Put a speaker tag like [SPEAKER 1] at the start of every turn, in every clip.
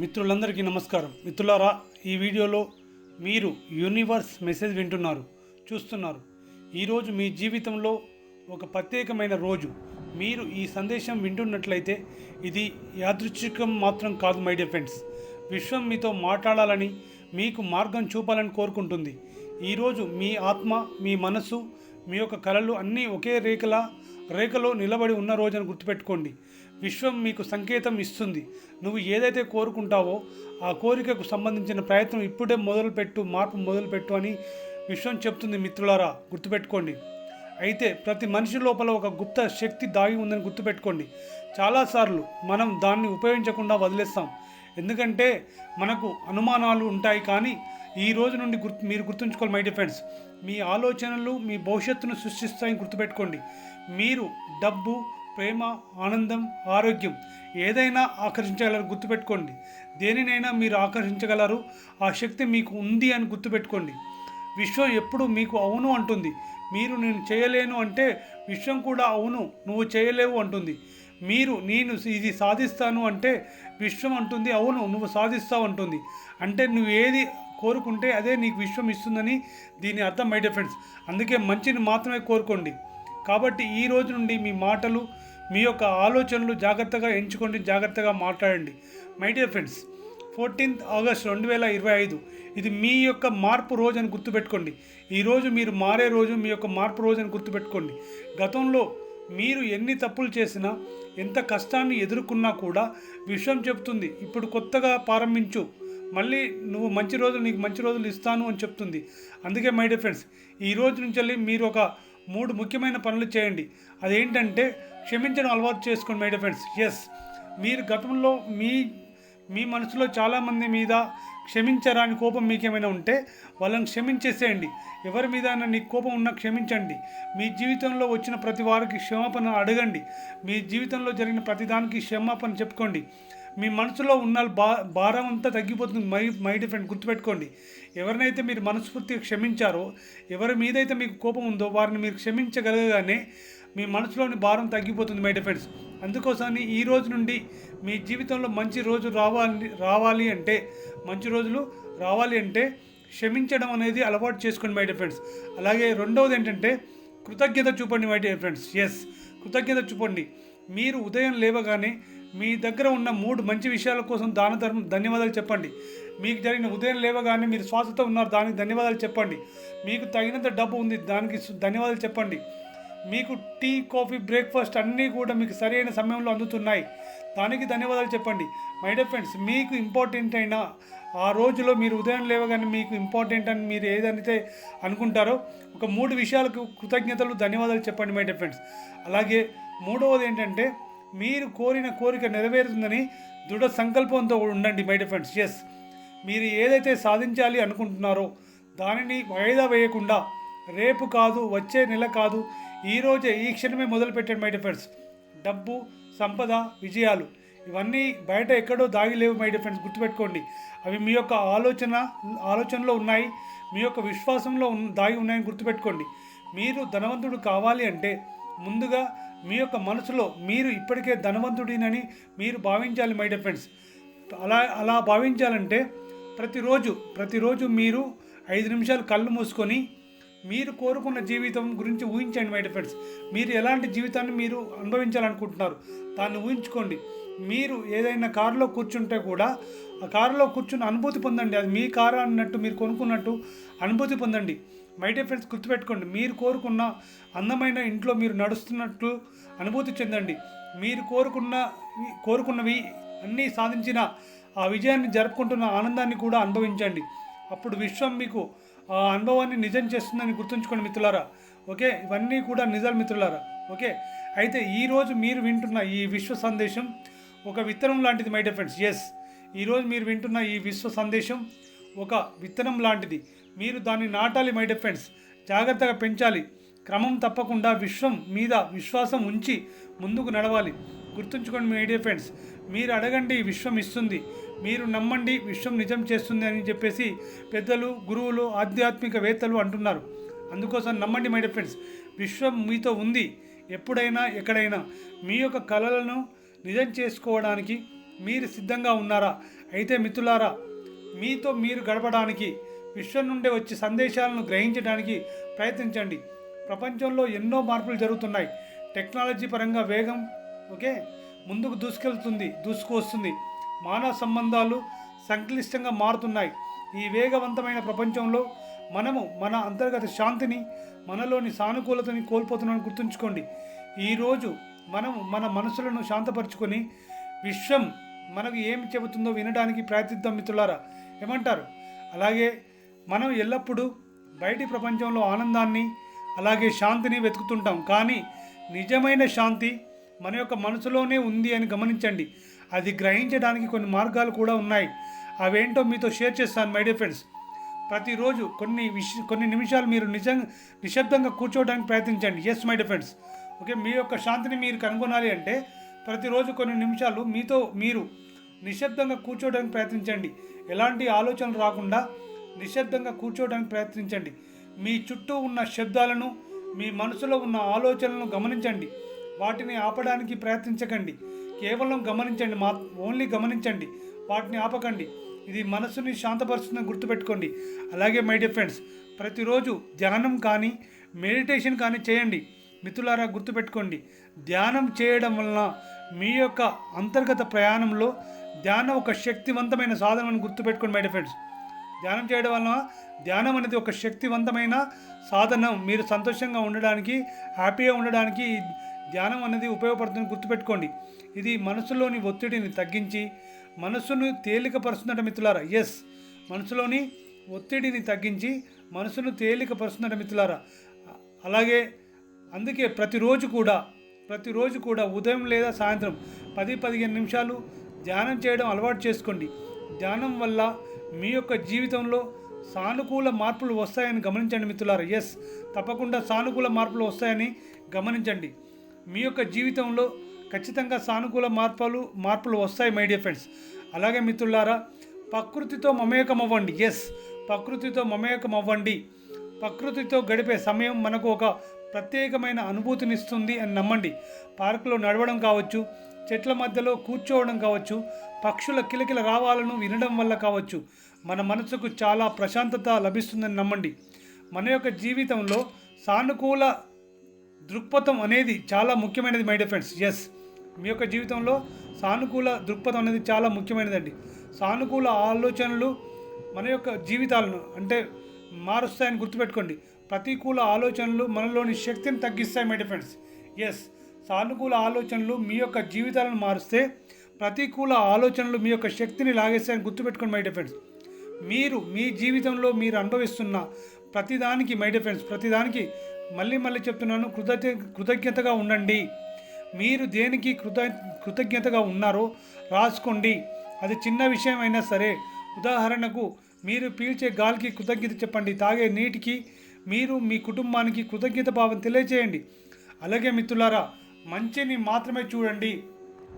[SPEAKER 1] మిత్రులందరికీ నమస్కారం. మిత్రులారా ఈ వీడియోలో మీరు యూనివర్స్ మెసేజ్ వింటున్నారు చూస్తున్నారు. ఈరోజు మీ జీవితంలో ఒక ప్రత్యేకమైన రోజు. మీరు ఈ సందేశం వింటున్నట్లయితే ఇది యాదృచ్ఛికం మాత్రం కాదు మై డియర్ ఫ్రెండ్స్. విశ్వం మీతో మాట్లాడాలని మీకు మార్గం చూపాలని కోరుకుంటుంది. ఈరోజు మీ ఆత్మ మీ మనస్సు మీ యొక్క కళలు అన్నీ ఒకే రేఖలా రేఖలో నిలబడి ఉన్న రోజును గుర్తుపెట్టుకోండి. విశ్వం మీకు సంకేతం ఇస్తుంది. నువ్వు ఏదైతే కోరుకుంటావో ఆ కోరికకు సంబంధించిన ప్రయత్నం ఇప్పుడే మొదలుపెట్టు మార్పు మొదలుపెట్టు అని విశ్వం చెప్తుంది మిత్రులారా గుర్తుపెట్టుకోండి. అయితే ప్రతి మనిషి లోపల ఒక గుప్త శక్తి దాగి ఉందని గుర్తుపెట్టుకోండి. చాలాసార్లు మనం దాన్ని ఉపయోగించకుండా వదిలేస్తాం. ఎందుకంటే మనకు అనుమానాలు ఉంటాయి కానీ ఈ రోజు నుండి గుర్తు మీరు గుర్తుంచుకోవాలి మై డిఫెండ్స్ మీ ఆలోచనలు మీ భవిష్యత్తును సృష్టిస్తాయని గుర్తుపెట్టుకోండి. మీరు డబ్బు ప్రేమ ఆనందం ఆరోగ్యం ఏదైనా ఆకర్షించగలరు గుర్తుపెట్టుకోండి. దేనినైనా మీరు ఆకర్షించగలరు ఆ శక్తి మీకు ఉంది అని గుర్తుపెట్టుకోండి. విశ్వం ఎప్పుడు మీకు అవును అంటుంది. మీరు నేను చేయలేను అంటే విశ్వం కూడా అవును నువ్వు చేయలేవు అంటుంది. మీరు నేను ఇది సాధిస్తాను అంటే విశ్వం అంటుంది అవును నువ్వు సాధిస్తావు అంటుంది. అంటే నువ్వు ఏది కోరుకుంటే అదే నీకు విశ్వం ఇస్తుందని దీని అర్థం మై డియర్ అందుకే మంచిని మాత్రమే కోరుకోండి. కాబట్టి ఈ రోజు నుండి మీ మాటలు మీ యొక్క ఆలోచనలు జాగ్రత్తగా ఎంచుకోండి జాగ్రత్తగా మాట్లాడండి. My dear friends fourteenth August రెండు వేల ఇరవై ఐదు ఇది మీ యొక్క మార్పు రోజు అని గుర్తుపెట్టుకోండి. ఈరోజు మీరు మారే రోజు మీ యొక్క మార్పు రోజు అని గుర్తుపెట్టుకోండి. గతంలో మీరు ఎన్ని తప్పులు చేసినా ఎంత కష్టాన్ని ఎదుర్కొన్నా కూడా విషయం చెప్తుంది. ఇప్పుడు కొత్తగా ప్రారంభించు. మళ్ళీ నువ్వు మంచి రోజులు నీకు మంచి రోజులు ఇస్తాను అని చెప్తుంది. అందుకే మై డియర్ ఫ్రెండ్స్ ఈ రోజు నుంచి మీరు ఒక మూడు ముఖ్యమైన పనులు చేయండి. అదేంటంటే క్షమించడం అలవాటు చేసుకోండి మై ఫ్రెండ్స్ ఎస్ మీరు గతంలో మీ మీ మనసులో చాలామంది మీద క్షమించరాని కోపం మీకేమైనా ఉంటే వాళ్ళని క్షమించేసేయండి. ఎవరి మీద నీకు కోపం ఉన్నా క్షమించండి. మీ జీవితంలో వచ్చిన ప్రతి వారికి క్షమాపణ అడగండి. మీ జీవితంలో జరిగిన ప్రతిదానికి క్షమాపణ చెప్పుకోండి. మీ మనసులో ఉన్న బా భారం అంతా తగ్గిపోతుంది. మై మై డిఫరెంట్ గుర్తుపెట్టుకోండి. ఎవరినైతే మీరు మనస్ఫూర్తిగా క్షమించారో ఎవరి మీదైతే మీకు కోపం ఉందో వారిని మీరు క్షమించగలగానే మీ మనసులోని భారం తగ్గిపోతుంది మై డిఫెండ్స్ అందుకోసమని ఈ రోజు నుండి మీ జీవితంలో మంచి రోజు రావాలి రావాలి అంటే మంచి రోజులు రావాలి అంటే క్షమించడం అనేది అలవాటు చేసుకోండి మై డిఫెండ్స్ అలాగే రెండవది ఏంటంటే కృతజ్ఞత చూపండి మై డియర్ ఫ్రెండ్స్. ఎస్ కృతజ్ఞత చూపండి. మీరు ఉదయం లేవగానే మీ దగ్గర ఉన్న మూడు మంచి విషయాల కోసం దాన ధర్మం ధన్యవాదాలు చెప్పండి. మీకు జరిగిన ఉదయం లేవగానే మీరు శ్వాసతో ఉన్నారు దానికి ధన్యవాదాలు చెప్పండి. మీకు తగినంత డబ్బు ఉంది దానికి ధన్యవాదాలు చెప్పండి. మీకు టీ కాఫీ బ్రేక్ఫాస్ట్ అన్నీ కూడా మీకు సరైన సమయంలో అందుతున్నాయి. దానికి ధన్యవాదాలు చెప్పండి. మై డియర్ ఫ్రెండ్స్ మీకు ఇంపార్టెంట్ అయిన ఆ రోజులో మీరు ఉదయం లేవగానే మీకు ఇంపార్టెంట్ అని మీరు ఏదైతే అనుకుంటారో ఒక మూడు విషయాలకు కృతజ్ఞతలు ధన్యవాదాలు చెప్పండి మై డియర్ ఫ్రెండ్స్. అలాగే మూడవది ఏంటంటే మీరు కోరిన కోరిక నెరవేరుతుందని దృఢ సంకల్పంతో ఉండండి మై ఫ్రెండ్స్ ఎస్ మీరు ఏదైతే సాధించాలి అనుకుంటున్నారో దానిని వాయిదా వేయకుండా రేపు కాదు వచ్చే నెల కాదు ఈరోజే ఈ క్షణమే మొదలు పెట్టండి మై ఫ్రెండ్స్ డబ్బు సంపద విజయాలు ఇవన్నీ బయట ఎక్కడో దాగి లేవు మై ఫ్రెండ్స్ గుర్తుపెట్టుకోండి. అవి మీ యొక్క ఆలోచన ఆలోచనలో ఉన్నాయి మీ యొక్క విశ్వాసంలో దాగి ఉన్నాయని గుర్తుపెట్టుకోండి. మీరు ధనవంతుడు కావాలి అంటే ముందుగా మీ యొక్క మనసులో మీరు ఇప్పటికే ధనవంతుడినని మీరు భావించాలి మై డిఫెండ్స్ అలా అలా భావించాలంటే ప్రతిరోజు ప్రతిరోజు మీరు ఐదు నిమిషాలు కళ్ళు మూసుకొని మీరు కోరుకున్న జీవితం గురించి ఊహించండి మై ఫ్రెండ్స్ మీరు ఎలాంటి జీవితాన్ని మీరు అనుభవించాలనుకుంటున్నారు దాన్ని ఊహించుకోండి. మీరు ఏదైనా కారులో కూర్చుంటే కూడా ఆ కారులో కూర్చుని అనుభూతి పొందండి. అది మీ కారు అన్నట్టు మీరు కొనుక్కున్నట్టు అనుభూతి పొందండి. మై డియర్ ఫ్రెండ్స్ గుర్తుపెట్టుకోండి మీరు కోరుకున్న అందమైన ఇంట్లో మీరు నడుస్తున్నట్లు అనుభూతి చెందండి. మీరు కోరుకున్న కోరుకున్నవి అన్నీ సాధించిన ఆ విజయాన్ని జరుపుకుంటున్న ఆనందాన్ని కూడా అనుభవించండి. అప్పుడు విశ్వం మీకు ఆ అనుభవాన్ని నిజం చేస్తుందని గుర్తుంచుకోండి మిత్రులారా. ఓకే? ఇవన్నీ కూడా నిజాలు మిత్రులారా. ఓకే? అయితే ఈరోజు మీరు వింటున్న ఈ విశ్వ సందేశం ఒక విత్తనం లాంటిది మై ఫ్రెండ్స్ ఎస్ ఈరోజు మీరు వింటున్న ఈ విశ్వ సందేశం ఒక విత్తనం లాంటిది. మీరు దాన్ని నాటాలి మై డిఫెండ్స్ జాగ్రత్తగా పెంచాలి. క్రమం తప్పకుండా విశ్వం మీద విశ్వాసం ఉంచి ముందుకు నడవాలి. గుర్తుంచుకోండి మై డియర్ ఫ్రెండ్స్ మీరు అడగండి విశ్వం ఇస్తుంది. మీరు నమ్మండి విశ్వం నిజం చేస్తుంది అని చెప్పేసి పెద్దలు గురువులు ఆధ్యాత్మికవేత్తలు అంటున్నారు. అందుకోసం నమ్మండి మై డియర్ ఫ్రెండ్స్ విశ్వం మీతో ఉంది. ఎప్పుడైనా ఎక్కడైనా మీ యొక్క కళలను నిజం చేసుకోవడానికి మీరు సిద్ధంగా ఉన్నారా? అయితే మిత్రులారా మీతో మీరు గడపడానికి విశ్వం నుండి వచ్చే సందేశాలను గ్రహించడానికి ప్రయత్నించండి. ప్రపంచంలో ఎన్నో మార్పులు జరుగుతున్నాయి. టెక్నాలజీ పరంగా వేగం ఓకే ముందుకు దూసుకెళ్తుంది దూసుకొస్తుంది మానవ సంబంధాలు సంక్లిష్టంగా మారుతున్నాయి. ఈ వేగవంతమైన ప్రపంచంలో మనము మన అంతర్గత శాంతిని మనలోని సానుకూలతని కోల్పోతున్నామని గుర్తుంచుకోండి. ఈరోజు మనము మన మనసులను శాంతపరచుకొని విశ్వం మనకు ఏమి చెబుతుందో వినడానికి ప్రయత్నిద్దాం మిత్రులారా. ఏమంటారు? అలాగే మనం ఎల్లప్పుడూ బయటి ప్రపంచంలో ఆనందాన్ని అలాగే శాంతిని వెతుకుతుంటాం. కానీ నిజమైన శాంతి మన యొక్క మనసులోనే ఉంది అని గమనించండి. అది గ్రహించడానికి కొన్ని మార్గాలు కూడా ఉన్నాయి. అవేంటో మీతో షేర్ చేస్తాను మై డియర్ ఫ్రెండ్స్. ప్రతిరోజు కొన్ని విష కొన్ని నిమిషాలు మీరు నిజంగా నిశ్శబ్దంగా కూర్చోవడానికి ప్రయత్నించండి. Yes my dear friends okay మీ యొక్క శాంతిని మీరు కనుగొనాలి అంటే ప్రతిరోజు కొన్ని నిమిషాలు మీతో మీరు నిశ్శబ్దంగా కూర్చోవడానికి ప్రయత్నించండి. ఎలాంటి ఆలోచనలు రాకుండా నిశ్శబ్దంగా కూర్చోవడానికి ప్రయత్నించండి. మీ చుట్టూ ఉన్న శబ్దాలను మీ మనసులో ఉన్న ఆలోచనలను గమనించండి. వాటిని ఆపడానికి ప్రయత్నించకండి. కేవలం గమనించండి మా ఓన్లీ గమనించండి. వాటిని ఆపకండి. ఇది మనసుని శాంతపరుస్తుందని గుర్తుపెట్టుకోండి. అలాగే మై డియర్ ఫ్రెండ్స్ ప్రతిరోజు ధ్యానం కానీ మెడిటేషన్ కానీ చేయండి. మిత్రులారా గుర్తుపెట్టుకోండి ధ్యానం చేయడం వలన మీ యొక్క అంతర్గత ప్రయాణంలో ధ్యానం ఒక శక్తివంతమైన సాధనం అని గుర్తుపెట్టుకోండి మై ఫ్రెండ్స్ ధ్యానం చేయడం వలన ధ్యానం అనేది ఒక శక్తివంతమైన సాధనం. మీరు సంతోషంగా ఉండడానికి హ్యాపీగా ఉండడానికి ధ్యానం అనేది ఉపయోగపడుతుంది గుర్తుపెట్టుకోండి. ఇది మనసులోని ఒత్తిడిని తగ్గించి మనసును తేలికపరుస్తుందట మిత్రులారా. ఎస్ మనసులోని ఒత్తిడిని తగ్గించి మనసును తేలికపరుస్తుందట మిత్రులారా. అలాగే అందుకే ప్రతిరోజు కూడా ప్రతిరోజు కూడా ఉదయం లేదా సాయంత్రం పది పదిహేను నిమిషాలు ధ్యానం చేయడం అలవాటు చేసుకోండి. ధ్యానం వల్ల మీ యొక్క జీవితంలో సానుకూల మార్పులు వస్తాయని గమనించండి మిత్రులారా. ఎస్ తప్పకుండా సానుకూల మార్పులు వస్తాయని గమనించండి. మీ యొక్క జీవితంలో ఖచ్చితంగా సానుకూల మార్పులు మార్పులు వస్తాయి మై డియర్ ఫ్రెండ్స్ అలాగే మిత్రులారా ప్రకృతితో మమేకం అవ్వండి ఎస్ ప్రకృతితో మమేకం అవ్వండి ప్రకృతితో గడిపే సమయం మనకు ఒక ప్రత్యేకమైన అనుభూతినిస్తుంది అని నమ్మండి. పార్కులో నడవడం కావచ్చు చెట్ల మధ్యలో కూర్చోవడం కావచ్చు పక్షుల కిలకిల రావాలను వినడం వల్ల కావచ్చు. మన మనసుకు చాలా ప్రశాంతత లభిస్తుందని నమ్మండి. మన యొక్క జీవితంలో సానుకూల దృక్పథం అనేది చాలా ముఖ్యమైనది మై డియర్ ఫ్రెండ్స్ ఎస్ మీ యొక్క జీవితంలో సానుకూల దృక్పథం అనేది చాలా ముఖ్యమైనదండి. సానుకూల ఆలోచనలు మన యొక్క జీవితాలను అంటే మారుస్తాయని గుర్తుపెట్టుకోండి. ప్రతికూల ఆలోచనలు మనలోని శక్తిని తగ్గిస్తాయి మై ఫ్రెండ్స్ ఎస్ సానుకూల ఆలోచనలు మీ యొక్క జీవితాలను మారుస్తే ప్రతికూల ఆలోచనలు మీ యొక్క శక్తిని లాగేస్తాయని గుర్తుపెట్టుకోండి మై ఫ్రెండ్స్ మీరు మీ జీవితంలో మీరు అనుభవిస్తున్న ప్రతిదానికి మై ఫ్రెండ్స్ ప్రతిదానికి మళ్ళీ మళ్ళీ చెప్తున్నాను కృతజ్ఞ కృతజ్ఞతగా ఉండండి. మీరు దేనికి కృత కృతజ్ఞతగా ఉన్నారో రాసుకోండి. అది చిన్న విషయమైనా సరే. ఉదాహరణకు మీరు పీల్చే గాలికి కృతజ్ఞత చెప్పండి తాగే నీటికి మీరు మీ కుటుంబానికి కృతజ్ఞత భావం తెలియజేయండి. అలాగే మిత్రులారా మంచిని మాత్రమే చూడండి.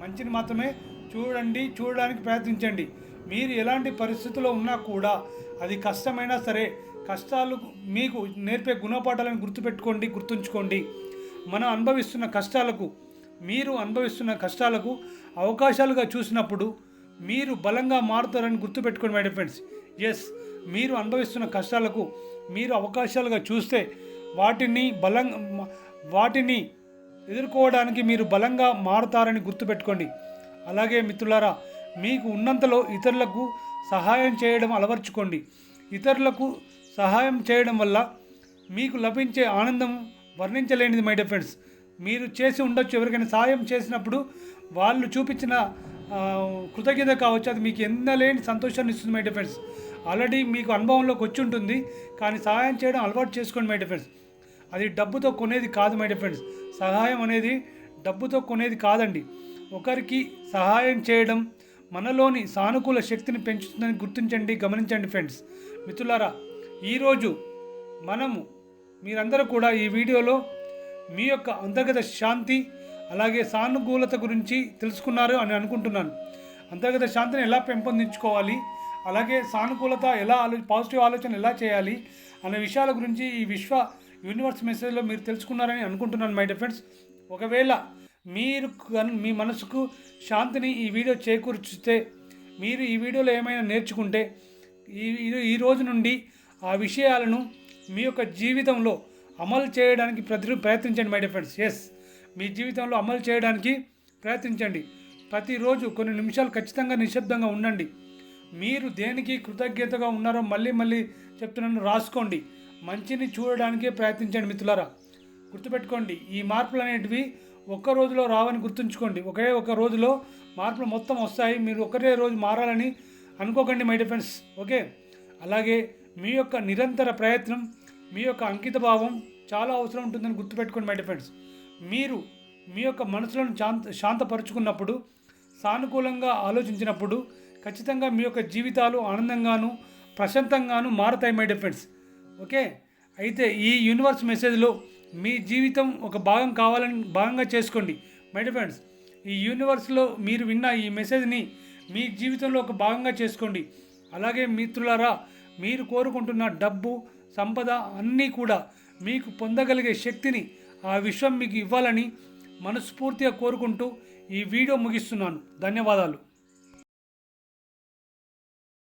[SPEAKER 1] మంచిని మాత్రమే చూడండి చూడడానికి ప్రయత్నించండి. మీరు ఎలాంటి పరిస్థితుల్లో ఉన్నా కూడా అది కష్టమైనా సరే కష్టాలు మీకు నేర్పే గుణపాఠాలను గుర్తుపెట్టుకోండి గుర్తుంచుకోండి. మనం అనుభవిస్తున్న కష్టాలకు మీరు అనుభవిస్తున్న కష్టాలకు అవకాశాలుగా చూసినప్పుడు మీరు బలంగా మారుతారని గుర్తుపెట్టుకోండి మై ఫ్రెండ్స్ ఎస్ మీరు అనుభవిస్తున్న కష్టాలకు మీరు అవకాశాలుగా చూస్తే వాటిని బలం వాటిని ఎదుర్కోవడానికి మీరు బలంగా మారుతారని గుర్తుపెట్టుకోండి. అలాగే మిత్రులారా మీకు ఉన్నంతలో ఇతరులకు సహాయం చేయడం అలవర్చుకోండి. ఇతరులకు సహాయం చేయడం వల్ల మీకు లభించే ఆనందం వర్ణించలేనిది మై డియర్ ఫ్రెండ్స్ మీరు చేసి ఉండొచ్చు. ఎవరికైనా సహాయం చేసినప్పుడు వాళ్ళు చూపించిన కృతజ్ఞత కావచ్చు. అది మీకు ఎన్నలేని సంతోషాన్ని ఇస్తుంది మై డియర్ ఫ్రెండ్స్ ఆల్రెడీ మీకు అనుభవంలోకి వచ్చి ఉంటుంది కానీ సహాయం చేయడం అలవాటు చేసుకోండి మై డిఫెండ్స్ ఫ్రెండ్స్ అది డబ్బుతో కొనేది కాదు మై డిఫెండ్స్ ఫ్రెండ్స్ సహాయం అనేది డబ్బుతో కొనేది కాదండి. ఒకరికి సహాయం చేయడం మనలోని సానుకూల శక్తిని పెంచుతుందని గుర్తించండి గమనించండి ఫ్రెండ్స్ మిత్రులారా ఈరోజు మనము మీరందరూ కూడా ఈ వీడియోలో మీ యొక్క అంతర్గత శాంతి అలాగే సానుకూలత గురించి తెలుసుకున్నారు అని అనుకుంటున్నాను. అంతర్గత శాంతిని ఎలా పెంపొందించుకోవాలి అలాగే సానుకూలత ఎలా ఆలో పాజిటివ్ ఆలోచన ఎలా చేయాలి అనే విషయాల గురించి ఈ విశ్వ యూనివర్స్ మెసేజ్లో మీరు తెలుసుకున్నారని అనుకుంటున్నాను మై ఫ్రెండ్స్ ఒకవేళ మీరు మీ మనసుకు శాంతిని ఈ వీడియో చేకూర్చితే మీరు ఈ వీడియోలో ఏమైనా నేర్చుకుంటే ఈ ఈ- రోజు నుండి ఆ విషయాలను మీ యొక్క జీవితంలో అమలు చేయడానికి ప్రతి ప్రయత్నించండి మై ఫ్రెండ్స్ ఎస్ మీ జీవితంలో అమలు చేయడానికి ప్రయత్నించండి. ప్రతిరోజు కొన్ని నిమిషాలు ఖచ్చితంగా నిశ్శబ్దంగా ఉండండి. మీరు దేనికి కృతజ్ఞతగా ఉన్నారో మళ్ళీ మళ్ళీ చెప్తున్నాను రాసుకోండి. మంచిని చూడడానికే ప్రయత్నించండి మిత్రులారా. గుర్తుపెట్టుకోండి ఈ మార్పులు అనేటివి ఒక్క రోజులో రావని గుర్తుంచుకోండి. ఒకే ఒక రోజులో మార్పులు మొత్తం వస్తాయి. మీరు ఒకటే రోజు మారాలని అనుకోకండి మై డిఫెన్స్ ఓకే? అలాగే మీ యొక్క నిరంతర ప్రయత్నం మీ యొక్క అంకిత భావం చాలా అవసరం ఉంటుందని గుర్తుపెట్టుకోండి మై డిఫెన్స్ మీరు మీ యొక్క మనసులను శాంత శాంతపరుచుకున్నప్పుడు సానుకూలంగా ఆలోచించినప్పుడు ఖచ్చితంగా మీ యొక్క జీవితాలు ఆనందంగాను ప్రశాంతంగాను మారుతాయి మై డిఫెండ్స్ ఓకే అయితే ఈ యూనివర్స్ మెసేజ్లో మీ జీవితం ఒక భాగం కావాలని భాగంగా చేసుకోండి. మై డిఫెండ్స్ ఈ యూనివర్స్లో మీరు విన్న ఈ మెసేజ్ని మీ జీవితంలో ఒక భాగంగా చేసుకోండి. అలాగే మిత్రులారా మీరు కోరుకుంటున్న డబ్బు సంపద అన్నీ కూడా మీకు పొందగలిగే శక్తిని ఆ విశ్వం మీకు ఇవ్వాలని మనస్ఫూర్తిగా కోరుకుంటూ ఈ వీడియో ముగిస్తున్నాను. ధన్యవాదాలు.